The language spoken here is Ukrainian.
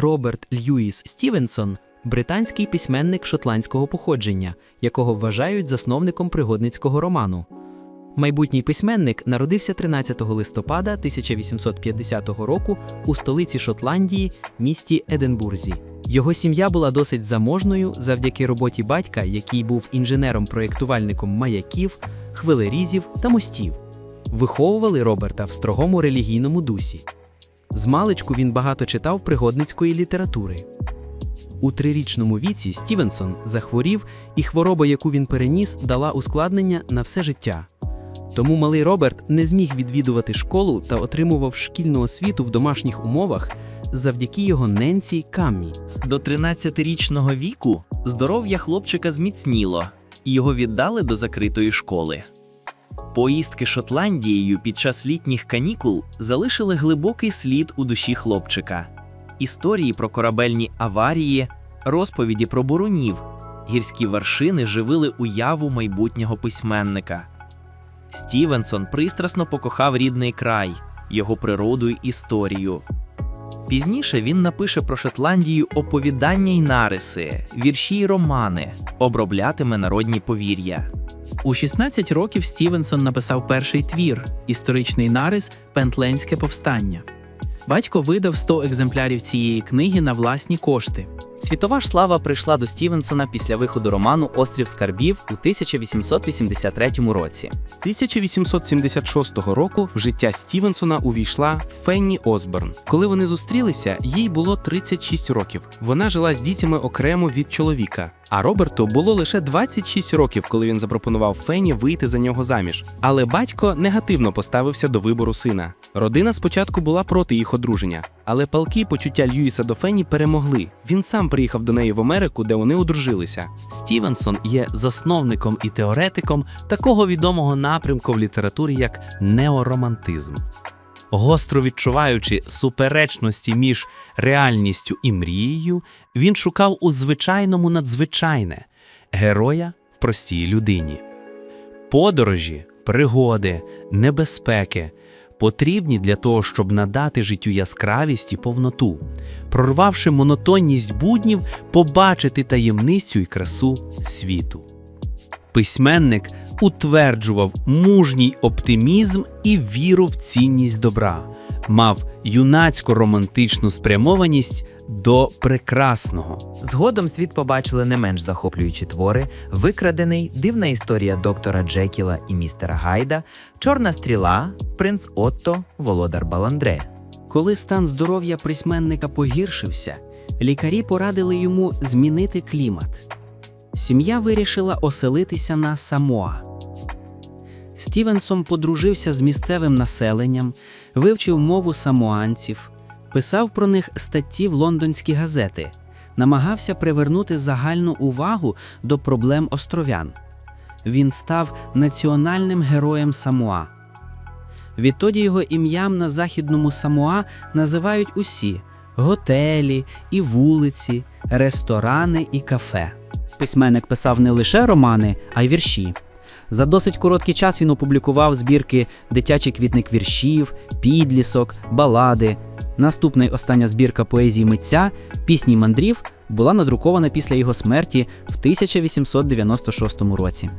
Роберт Льюіс Стівенсон британський письменник шотландського походження, якого вважають засновником пригодницького роману. Майбутній письменник народився 13 листопада 1850 року у столиці Шотландії, місті Единбурзі. Його сім'я була досить заможною завдяки роботі батька, який був інженером-проєктувальником маяків, хвилерізів та мостів. Виховували Роберта в строгому релігійному дусі. Змалечку він багато читав пригодницької літератури. У трирічному віці Стівенсон захворів, і хвороба, яку він переніс, дала ускладнення на все життя. Тому малий Роберт не зміг відвідувати школу та отримував шкільну освіту в домашніх умовах завдяки його ненці Каммі. До 13-річного віку здоров'я хлопчика зміцніло, і його віддали до закритої школи. Поїздки Шотландією під час літніх канікул залишили глибокий слід у душі хлопчика. Історії про корабельні аварії, розповіді про бурунів, гірські вершини живили уяву майбутнього письменника. Стівенсон пристрасно покохав рідний край, його природу й історію. Пізніше він напише про Шотландію оповідання й нариси, вірші й романи, оброблятиме народні повір'я. У 16 років Стівенсон написав перший твір історичний нарис Пентленське повстання. Батько видав 100 екземплярів цієї книги на власні кошти. Світова ж слава прийшла до Стівенсона після виходу роману Острів скарбів у 1883 році. 1876 року в життя Стівенсона увійшла Фенні Осборн. Коли вони зустрілися, їй було 36 років. Вона жила з дітьми окремо від чоловіка. А Роберту було лише 26 років, коли він запропонував Фенні вийти за нього заміж. Але батько негативно поставився до вибору сина. Родина спочатку була проти їх одруження, але палки почуття Льюіса до Фенні перемогли. Він сам приїхав до неї в Америку, де вони одружилися. Стівенсон є засновником і теоретиком такого відомого напрямку в літературі, як неоромантизм. Гостро відчуваючи суперечності між реальністю і мрією, він шукав у звичайному надзвичайне героя в простій людині. Подорожі, пригоди, небезпеки потрібні для того, щоб надати життю яскравість і повноту, прорвавши монотонність буднів, побачити таємницю і красу світу. Письменник утверджував мужній оптимізм і віру в цінність добра, мав юнацько-романтичну спрямованість до прекрасного. Згодом світ побачили не менш захоплюючі твори: Викрадений, Дивна історія доктора Джекіла і містера Гайда, Чорна стріла, Принц Отто, Володар Баландре. Коли стан здоров'я письменника погіршився, лікарі порадили йому змінити клімат. Сім'я вирішила оселитися на Самоа. Стівенсон подружився з місцевим населенням, вивчив мову самоанців, писав про них статті в лондонські газети, намагався привернути загальну увагу до проблем островян. Він став національним героєм Самоа. Відтоді його ім'ям на західному Самоа називають усі готелі, і вулиці, ресторани і кафе. Письменник писав не лише романи, а й вірші. За досить короткий час він опублікував збірки Дитячий квітник віршів, Підлісок, Балади. Наступна й остання збірка поезії митця Пісні мандрів була надрукована після його смерті в 1896 році.